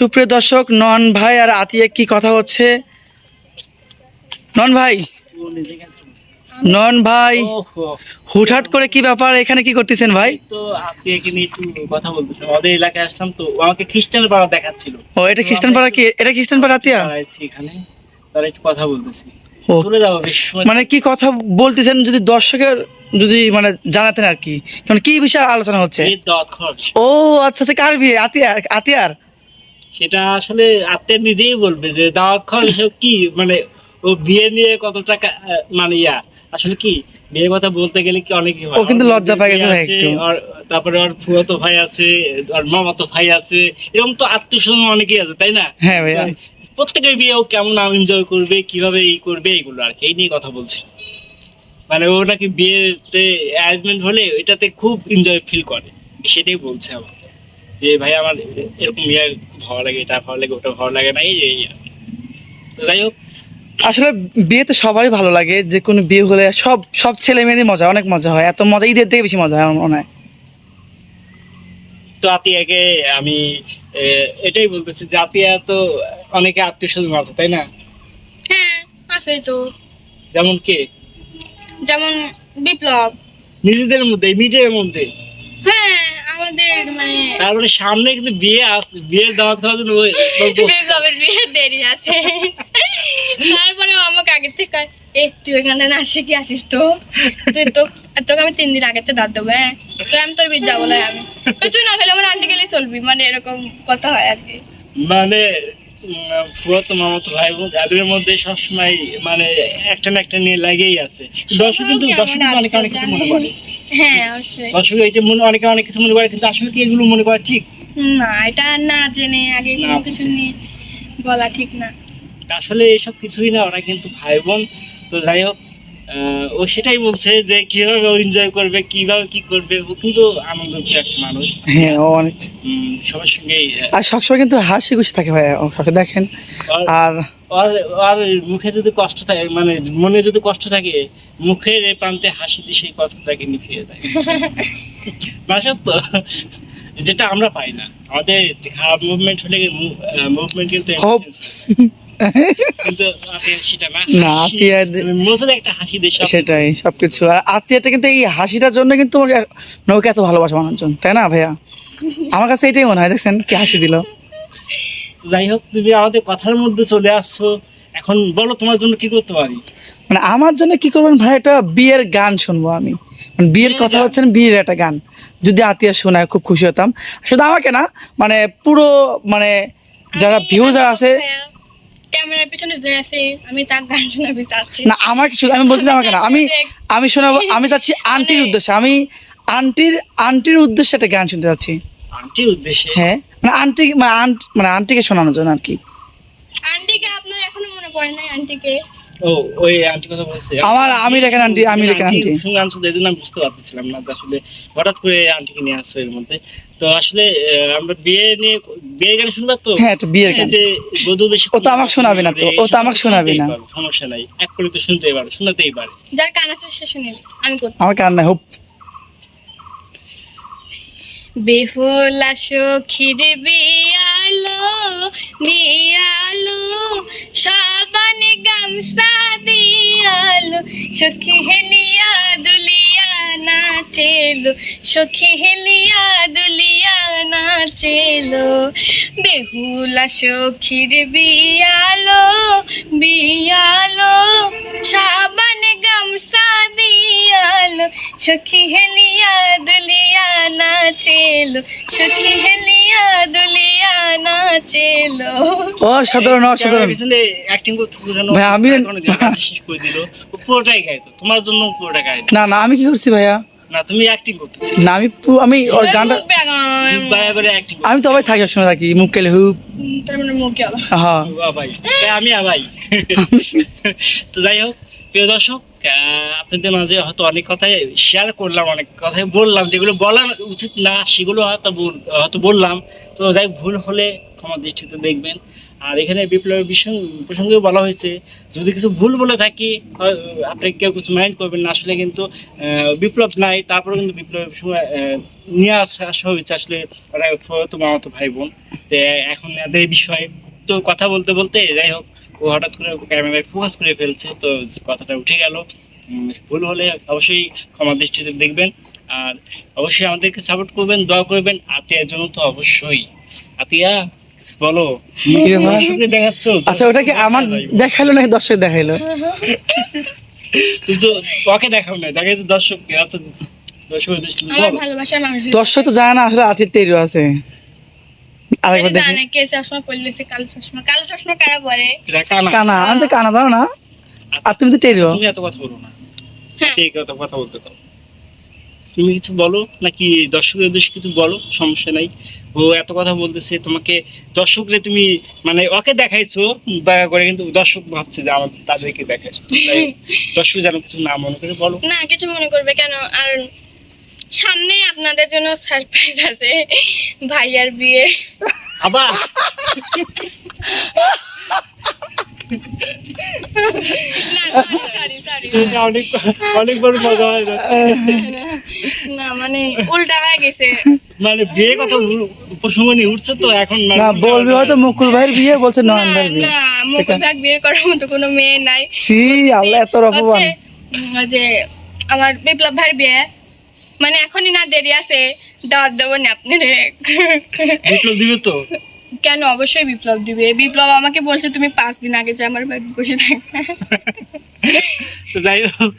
সুপ্রিয় দর্শক নন ভাই আর আতিয়া কি কথা হচ্ছে? নন ভাই? নন ভাই হুটহাট করে কি ব্যাপার? এখানে কি করতেছেন ভাই? তো একটু কথা বলতেছেন আমাদের এলাকায় আসলাম তো আমাকে খ্রিস্টান পাড়া দেখাচ্ছিল। ও এটা খ্রিস্টান পাড়া কি? এটা খ্রিস্টান পাড়া আতিয়া? এখানে তারা একটু কথা বলতেছি। মানে কি কথা বলতেছেন যদি দর্শকের যদি মানে জানাতেন আর কি? মানে কি বিষয়ে আলোচনা হচ্ছে। ও আচ্ছা আচ্ছা কার বিয়ে? আতিয়ার আতিয়ার? সেটা আসলে আপনি নিজেই বলবে যে দাওয়াত খাওয়া বিষয় কি? মানে ও বিয়ে নিয়ে কত টাকা মানে ইয়া? আসলে কি? বিয়ের কথা বলতে গেলে কি অনেকই হয়? ও কিন্তু লজ্জা পেয়ে গেছে ভাই একটু। তারপরে ওর ফুয়াতো ভাই আছে ওর মামাতো ভাই আছে এরকম তো আত্মীয় স্বজন অনেকেই আছে তাই না? হ্যাঁ ভাইয়া। প্রত্যেকের বিয়ে ও কেমন এনজয় করবে কীভাবে এই করবে এইগুলো আর কি। এই নিয়ে কথা বলছে। মানে ও নাকি বিয়েতে অ্যারেঞ্জমেন্ট হলে এটাতে খুব এনজয় ফিল করে। সেটাই বলছে আমাকে যে ভাই আমার এরকম খুব ভালো লাগে এটা ভালো লাগে ওটা ভালো লাগে না এই এই তো যাই হোক। আসলে বিয়েতে সবারই ভালো লাগে যে কোনো বিয়ে হলে সব সব ছেলে মেয়েদের মজা অনেক মজা হয় এত মজা ঈদের থেকে বেশি মজা হয় আমার মনে হয়। তো আতিয়াকে আমি এটাই বলতেছি যে আতিয়া তো অনেকে আত্মীয় স্বজন আছে তাই না? হ্যাঁ আছে তো। যেমন কে? যেমন বিপ্লব। নিজেদের মধ্যে মিডিয়ার মধ্যে। মানে তারপরে সামনে কিন্তু বিয়ে আসছে বিয়ের দাওয়াত খাওয়ার জন্য ওই- বিয়ে দেরি আছে। তারপরে আমাকে আগে থেকে কয়, এ তুই এখানে না শিখে আসিস তো? তুই তো তোকে আমি তিন দিন আগে তো দাঁত দেবো হ্যাঁ? তো আমি তোর বিয়ে যাব না আমি। তুই না খেলে আমার আন্টি গেলেই চলবি। মানে এরকম কথা হয় আর কি। মানে উম, ফুয়াতো ভাই বোন যাদের মধ্যে সবসময় মানে একটা না একটা নিয়ে লাগেই আছে। দর্শক কিন্তু দর্শক অনেকে অনেক কিছু মনে করে। হ্যাঁ অবশ্যই। দর্শক এটা মনে অনেকে অনেক কিছু মনে করে কিন্তু আসলে কি এগুলো মনে করা ঠিক? না এটা না জেনে আগে কোনো কিছু। নিয়ে বলা ঠিক না। আসলে এসব কিছুই না ওরা কিন্তু ভাই বোন তো যাই হোক ও সেটাই বলছে যে কীভাবে ও এনজয় করবে কীভাবে কি করবে ও কিন্তু আনন্দ একটা মানুষ। হ্যাঁ ও অনেক সবার সঙ্গে আর সবসময় কিন্তু হাসি খুশি থাকে ভাই ও সবসময় দেখেন। আর আর আর মুখে যদি কষ্ট থাকে মানে মনে যদি কষ্ট থাকে মুখের এই প্রান্তে হাসি দিয়ে সেই কষ্টটাকে নিভিয়ে দেয়। না সত্য যেটা আমরা পাই না। আমাদের খারাপ মুভমেন্ট হলে মুভমেন্ট কিন্তু না না, একটা হাসি দিয়ে সেটাই সবকিছু। আর আত্মীয়টা কিন্তু এই হাসিটার জন্য কিন্তু নৌকে এত ভালোবাসা মানুষজন তাই না ভাইয়া? আমার কাছে এটাই মনে হয় দেখছেন কি হাসি দিল। যাই হোক তুমি আমাদের কথার মধ্যে চলে আসছো। এখন বলো তোমার জন্য কি করতে পারি? মানে আমার জন্য কি করবেন ভাই একটা বিয়ের গান শুনব আমি। মানে বিয়ের কথা গান? হচ্ছে বিয়ের একটা গান। যদি আত্মীয় শোনায় খুব খুশি হতাম। শুধু আমাকে না মানে পুরো মানে যারা আমি- ভিউ যারা আছে ক্যামেরার পিছনে যে আছে আমি তার গান শোনাবি চাচ্ছি না আমাকে শুধু আমি বলছি আমাকে না আমি আমি শোনাবো আমি চাচ্ছি আন্টির উদ্দেশ্যে আমি আন্টির আন্টির উদ্দেশ্যে একটা গান শুনতে চাচ্ছি। আন্টির উদ্দেশ্যে? হ্যাঁ মানে আন্টি মানে আন্ট মানে আন্টিকে শোনানোর জন্য আর কি। আন্টিকে আপনার এখনও মনে পড়ে নাই আন্টিকে? ও ওই আন্টি কথা বলছে। আমার আমি রেখেন আন্টি আমি রেখেন আন্টি। সঙ্গে আনছো এই জন্য আমি বুঝতে পারতেছিলাম না আসলে হঠাৎ করে আন্টিকে নিয়ে আসছো এর মধ্যে। তো আসলে আমরা বিয়ে নিয়ে বিয়ের গান শুনবা তো? হ্যাঁ একটা বিয়ের গান। যে বধূ বেশি ও তো আমাকে শোনাবে না তো, ও তো আমাকে শোনাবে না। সমস্যা নাই। এক করে তো শুনতেই পারো শোনাতেই পারে। যার কান আছে সে শুনে আমি করছি। আমার কার নাই হোপ। বেহুলা সখীর বিয়ালো বিয়ালো সাবান গামসা দিয়ালো সখী হেলিয়া দুলিয়া নাচেলো সখী হেলিয়া দুলিয়া নাচেলো। বেহুলা সখীর বিয়ালো বিয়ালো সাবান গামসা দিয়ালো সখী হেলিয়া দুলিয়া নাচেলো সখী হেলিয়া দুলিয়া নাচেলো। অসাধারণ অসাধারণ। পিছনে অ্যাক্টিং ভাই, আমি- পুরোটাই গাইতো তোমার জন্য পুরোটা গাইতো না না আমি কি করছি ভাইয়া? না তুমি অ্যাক্টিং করতেছি না আমি পু- আমি ওর গানটা দয়া করে অ্যাক্টিং আমি তো অবাই থাকি সবসময় থাকি মুখ কেলে হুপ তার মানে মুখে হ্যাঁ। ভাই তাই আমি আবাই। তো যাই হোক প্রিয় দর্শক আহ, আপনাদের মাঝে হয়তো অনেক কথাই শেয়ার করলাম অনেক কথাই বললাম যেগুলো বলা উচিত না সেগুলো হয়তো বল- হয়তো বললাম। তো যাই হোক, ভুল হলে ক্ষমা দৃষ্টিতে দেখবেন। আর এখানে বিপ্লবের বিষয় প্রসঙ্গেও বলা হয়েছে, যদি কিছু ভুল বলে থাকি আপনি কেউ কিছু মাইন্ড করবেন না। আসলে কিন্তু বিপ্লব নাই তারপরে কিন্তু বিপ্লবের সময় নিয়ে আসা হয়েছে আসলে ওরা তো মামাতো ভাই বোন এখন এদের বিষয়ে তো কথা বলতে বলতে, যাই হোক, ও হঠাৎ করে ক্যামেরায় ফোকাস করে ফেলছে, তো কথাটা উঠে গেল। ভুল হলে অবশ্যই ক্ষমা দৃষ্টিতে দেখবেন। আর অবশ্যই আমাদেরকে সাপোর্ট করবেন, দোয়া করবেন। আতিয়ার জন্য তো অবশ্যই। আতিয়া বলো। কি দেখাচ্ছ? আচ্ছা ওটা কি আমার দেখাইলো নাকি দর্শক দেখাইলো? তুমি তো ওকে দেখাও না দর্শককে। আচ্ছা দর্শক তো জানে না আসলে আর্টির টেরিও আছে। আরেকবার দেখি। কে চশমা পরলেছে কালো চশমা কালো চশমা কারা পরে? কানা। কানা আমি তো কানা জানো না। আর তুমি তো টেরিও তুমি এত কথা বলো না। হ্যাঁ। ঠিক কথা কথা বলতে দাও তুমি কিছু বলো? নাকি দর্শকের উদ্দেশ্যে কিছু বলো? সমস্যা নাই। ও এত কথা বলতেছে তোমাকে দর্শকরে তুমি মানে ওকে দেখাইছো দয়া করে কিন্তু দর্শক ভাবছে যে আমার তাদেরকে দেখাইছো। দর্শক যেন কিছু না মনে করে বলো। না কিছু মনে করবে কেন? আর সামনে আপনাদের জন্য সারপ্রাইজ আছে ভাইয়ার বিয়ে। আবার? অনেক অনেক বড় মজা হয় মানে উল্টা হয়ে গেছে। মানে বিয়ে কথা প্রসঙ্গ নিয়ে উঠছে তো এখন মানে না বলবি হয়তো মুকুল ভাইয়ের বিয়ে বলছে নয়ন ভাইয়ের বিয়ে। না মুকুল ভাগ বিয়ে করার মতো কোনো মেয়ে নাই। সি আল্লাহ এত রকমান হচ্ছে, উম, ওই যে আমার বিপ্লব ভাইয়ের বিয়ে। মানে এখনই না দেরি আছে দাওয়াত দেবো না বিপ্লব দিবে তো? কেন? অবশ্যই বিপ্লব দিবে। বিপ্লব আমাকে বলছে তুমি পাঁচ দিন আগে যে আমার বাড়ি বসে থাকবে। যাই হোক